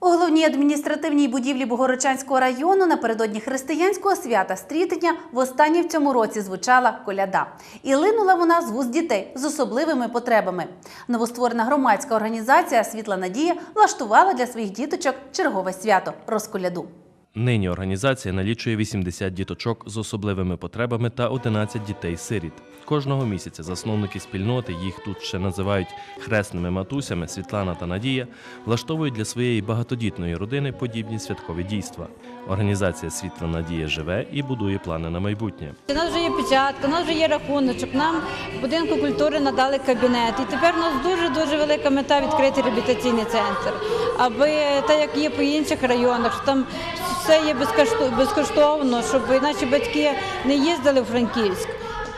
У головній адміністративній будівлі Богородчанського району напередодні християнського свята стрітення востаннє в цьому році звучала коляда. І линула вона з вуз дітей з особливими потребами. Новостворена громадська організація Світла Надія влаштувала для своїх діточок чергове свято розколяду. Нині організація налічує 80 діточок з особливими потребами та 11 дітей-сиріт. Кожного місяця засновники спільноти, їх тут ще називають хресними матусями Світлана та Надія, влаштовують для своєї багатодітної родини подібні святкові дійства. Організація Світла Надія живе і будує плани на майбутнє. У нас вже є печатка, у нас вже є рахуночок. Нам в будинку культури надали кабінет. І тепер у нас дуже дуже велика мета відкрити реабілітаційний центр. Аби так як є по інших районах, що там все є безкошто- безкоштовно, щоб наші батьки не їздили в Франківськ.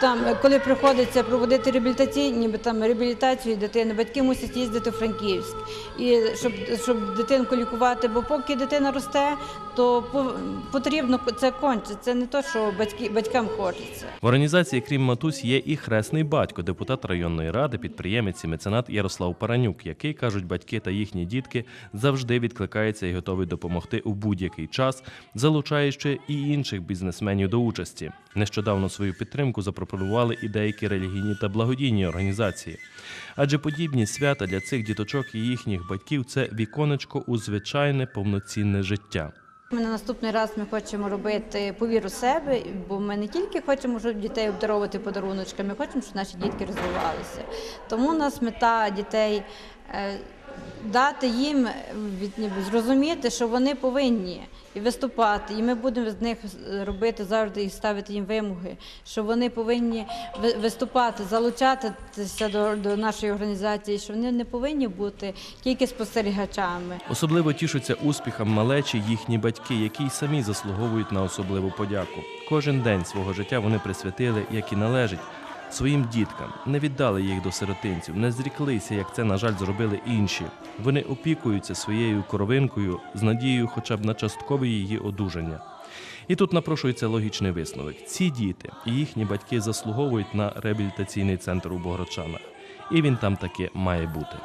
Там, коли приходиться проводити реабілітаційні, ніби там реабілітацію дитини, батьки мусять їздити в Франківськ. І щоб, щоб дитинку лікувати, бо поки дитина росте, то по- потрібно це конче. Це не то, що батьки, батькам хочеться. В організації, крім матусь, є і хресний батько, депутат районної ради, підприємець і меценат Ярослав Паранюк, який кажуть батьки та їхні дітки завжди відкликається і готовий допомогти у будь-який час, залучаючи і інших бізнесменів до участі. Нещодавно свою підтримку запропонували і деякі релігійні та благодійні організації. Адже подібні свята для цих діточок і їхніх батьків це віконечко у звичайне повноцінне життя. Ми на наступний раз ми хочемо робити повіру себе, бо ми не тільки хочемо щоб дітей обдаровувати подаруночками, хочемо, щоб наші дітки розвивалися. Тому у нас мета дітей е, дати їм від- зрозуміти, що вони повинні і виступати. І ми будемо з них робити завжди і ставити їм вимоги, що вони повинні виступати, залучатися до, до нашої організації, що вони не повинні бути тільки спостерігачами. Особливо тішаться успіхам малечі їхні батьки, які й самі заслуговують на особливу подяку. Кожен день свого життя вони присвятили, як і належить, своїм діткам, не віддали їх до сиротинців, не зріклися, як це, на жаль, зробили інші. Вони опікуються своєю коровинкою з надією хоча б на часткове її одужання. І тут напрошується логічний висновок: ці діти і їхні батьки заслуговують на реабілітаційний центр у Богородчанах. І він там таки має бути.